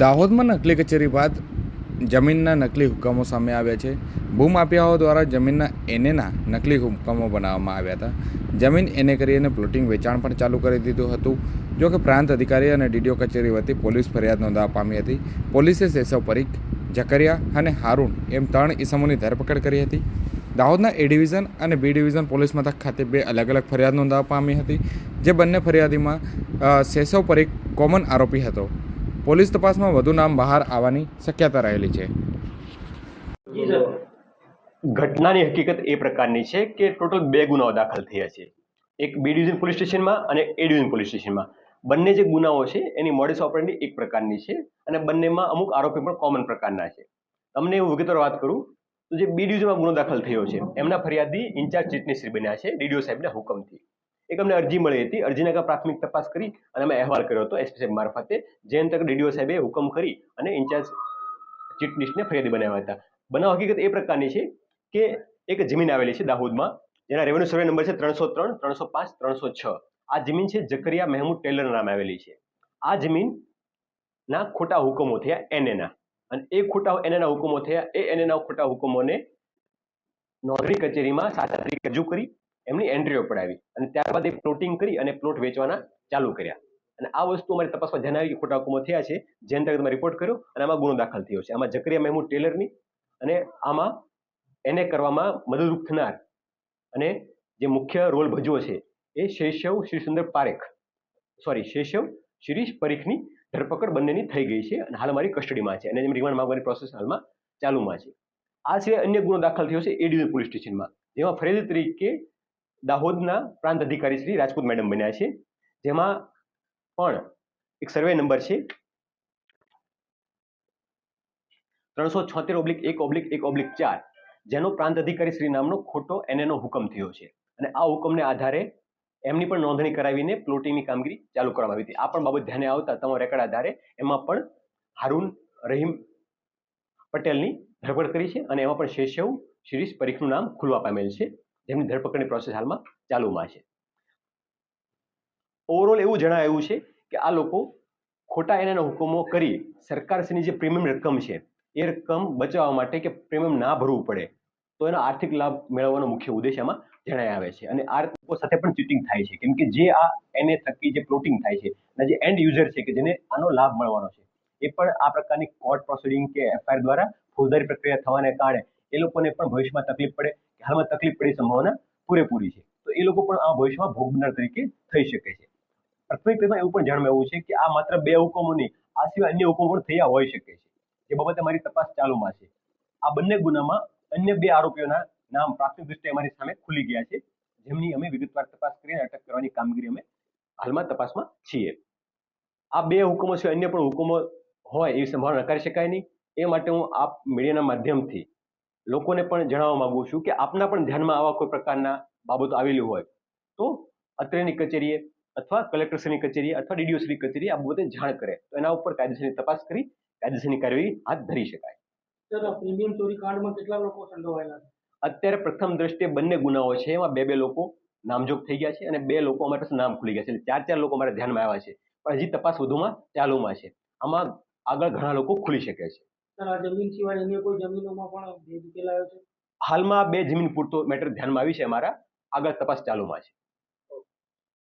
દાહોદમાં નકલી કચેરી બાદ જમીનના નકલી હુકમો સામે આવ્યા છે. ભૂમાફિયાઓ દ્વારા જમીનના એનેના નકલી હુકમો બનાવવામાં આવ્યા હતા. જમીન એને કરી અને પ્લોટિંગ વેચાણ પણ ચાલુ કરી દીધું હતું. જો કે પ્રાંત અધિકારી અને ડીડીઓ કચેરી વતી પોલીસ ફરિયાદ નોંધવા પામી હતી. પોલીસે શેષવ પરીખ જકરિયા અને હારૂન એમ ત્રણ ઇસમોની ધરપકડ કરી હતી. દાહોદના એ ડિવિઝન અને બી ડિવિઝન પોલીસ મથક ખાતે બે અલગ અલગ ફરિયાદ નોંધવા પામી હતી. જે બંને ફરિયાદીમાં શેષવ પરીખ કોમન આરોપી હતો. પોલીસ તપાસમાં વધુ નામ બહાર આવવાની શક્યતા રહેલી છે. ઘટનાની હકીકત એ પ્રકારની છે કે ટોટલ બે ગુનાઓ દાખલ થયા છે. એક બી ડિવિઝન પોલીસ સ્ટેશનમાં અને એ ડિવિઝન પોલીસ સ્ટેશનમાં. બંને જે ગુનાઓ છે એની મોડેસ ઓપરેન્ડી એક પ્રકારની છે અને બંનેમાં અમુક આરોપી પણ કોમન પ્રકારના છે. તમને એવું વિગતવાર વાત કરું, તો જે બી ડિવિઝનમાં ગુનો દાખલ થયો છે, એમના ફરિયાદી ઇન્ચાર્જ ચીટનીશ્રી બન્યા છે, ડીડીઓ સાહેબના હુકમથી. એક અમને અરજી મળી હતી. અરજીના કા પ્રાથમિક તપાસ કરી અને અમે અહેવાલ કર્યો હતો એસપી સાહેબ મારફતે. જે અંતર્ગત ડીડીઓ સાહેબે હુકમ કરી અને ઇન્ચાર્જ ચીટનીશને ફરિયાદી બનાવ્યા હતા. બનાવ હકીકત એ પ્રકારની છે કે એક જમીન આવેલી છે દાહોદમાં. જેના રેવન્યુ સર્વે નંબર છે ત્રણસો ત્રણ, ત્રણસો પાંચ, ત્રણસો છ. આ જમીન છે જકરિયા મહેમૂદ ટેલર નામે આવેલી છે. આ જમીનના ખોટા હુકમો થયા એનએના અને એ ખોટા એનએના હુકમો થયા એ એનએના ખોટા હુકમોને નોંધણી કચેરીમાં સાચા તરીકે રજૂ કરી એમની એન્ટ્રીઓ પડાવી અને ત્યારબાદ એ પ્લોટિંગ કરી અને પ્લોટ વેચવાના ચાલુ કર્યા. અને આ વસ્તુ અમારી તપાસમાં આવી કે ખોટા હુકમો થયા છે જે અંતર્ગત અમે રિપોર્ટ કર્યો અને આમાં ગુનો દાખલ થયો છે. આમાં જકરિયા મહેમૂદ ટેલરની અને આમાં એને કરવામાં મદદરૂપ થનાર અને જે મુખ્ય રોલ ભજવો છે એ શૈશવ શ્રીસુંદર પારેખ સોરી શૈશવ શિરીષ પરીખની ધરપકડ બંનેની થઈ ગઈ છે અને હાલ મારી કસ્ટડીમાં છે અને જેમ રિમાન્ડ માંગવાની પ્રોસેસ હાલમાં ચાલુમાં છે. આ સિવાય અન્ય ગુનો દાખલ થયો છે એડીવી પોલીસ સ્ટેશનમાં, જેમાં ફરિયાદી તરીકે દાહોદના પ્રાંત અધિકારી શ્રી રાજપૂત મેડમ બન્યા છે. જેમાં પણ એક સર્વે નંબર છે. ત્રણસો છોતેર ઓબ્લિક એક ઓબ્લિક એક ઓબ્લિક ચાર. જેનો પ્રાંત અધિકારી શ્રી નામનો ખોટો એનએનો હુકમ થયો છે. અને આ હુકમને આધારે એમની પણ નોંધણી કરાવીને પ્લોટિંગની કામગીરી ચાલુ કરવામાં આવી હતી. આ પણ બાબત ધ્યાને આવતા તમારા રેકર્ડ આધારે એમાં પણ હારૂન રહીમ પટેલની ધરપકડ કરી છે અને એમાં પણ શેષવ શિરીષ પરીખનું નામ ખુલવા પામેલ છે. જેમની ધરપકડની પ્રોસેસ હાલમાં ચાલુમાં છે. ઓવરઓલ એવું જણાવ્યું છે કે આ લોકો ખોટા એના હુકમો કરી સરકારશ્રીની જે પ્રીમિયમ રકમ છે, એ રકમ બચાવવા માટે કે પ્રીમિયમ ના ભરવું પડે, તો એનો આર્થિક લાભ મેળવવાનો મુખ્ય ઉદ્દેશ એમાં જણાય આવે છે. અને આ લોકો સાથે પણ ચીટિંગ થાય છે. કેમ કે જે આ એને થકી જે પ્લોટિંગ થાય છે, અને જે એન્ડ યુઝર છે કે જેને આનો લાભ મળવાનો છે, એ પણ આ પ્રકારની કોર્ટ પ્રોસિડિંગ કે એફઆઈઆર દ્વારા ફોજદારી પ્રક્રિયા થવાને કારણે એ લોકોને પણ ભવિષ્યમાં તકલીફ પડે કે હાલમાં તકલીફ પડી સંભાવના પૂરેપૂરી છે. તો એ લોકો પણ આ ભવિષ્યમાં ભોગ તરીકે થઈ શકે છે. પ્રાથમિક રીતે એવું પણ જાણવા એવું છે કે આ માત્ર બે હુકમોની આ સિવાય અન્ય હુકમો પણ થયા હોઈ શકે છે. એ બાબતે મારી તપાસ ચાલુમાં છે. આ બંને ગુનામાં અન્ય બે આરોપીઓના નામ પ્રાથમિક દૃષ્ટિએ અમારી સામે ખુલી ગયા છે. જેમની અમે વિગતવાર તપાસ કરીને અટક કરવાની કામગીરી અમે હાલમાં તપાસમાં છીએ. આ બે હુકમો છે અન્ય પણ હુકમો હોય એવી સંભાવના નકારી શકાય નહીં. એ માટે હું આપ મીડિયાના માધ્યમથી લોકોને પણ જણાવવા માંગુ છું કે આપના પણ ધ્યાનમાં આવા કોઈ પ્રકારના બાબતો આવેલી હોય તો અત્રેની કચેરીએ અથવા કલેક્ટરશ્રીની કચેરીએ અથવા ડીડીઓશ્રી કચેરીએ આ બાબતે જાણ કરે. તો એના ઉપર કાયદેસરની તપાસ કરી કાયદેસરની કાર્યવાહી હાથ ધરી શકાય. સર પ્રીમિયમ ચોરી કાંડમાં કેટલા લોકો સંડોવાયેલા છે? અત્યારે પ્રથમ દ્રષ્ટિએ બંને ગુનાઓ છે એમાં બે બે લોકો નામજોગ થઈ ગયા છે અને બે લોકો અમારી પાસે નામ ખુલી ગયા છે. એટલે ચાર ચાર લોકો અમારા ધ્યાનમાં આવ્યા છે. પણ હજી તપાસ વધુમાં ચાલુમાં છે. આમાં આગળ ઘણા લોકો ખુલી શકે છે. જમીન સિવાય અન્ય કોઈ જમીનોમાં પણ ભેદ ઉકેલાયો છે? હાલમાં બે જમીન પૂરતો મેટર ધ્યાનમાં આવી છે અમારા. આગળ તપાસ ચાલુમાં છે.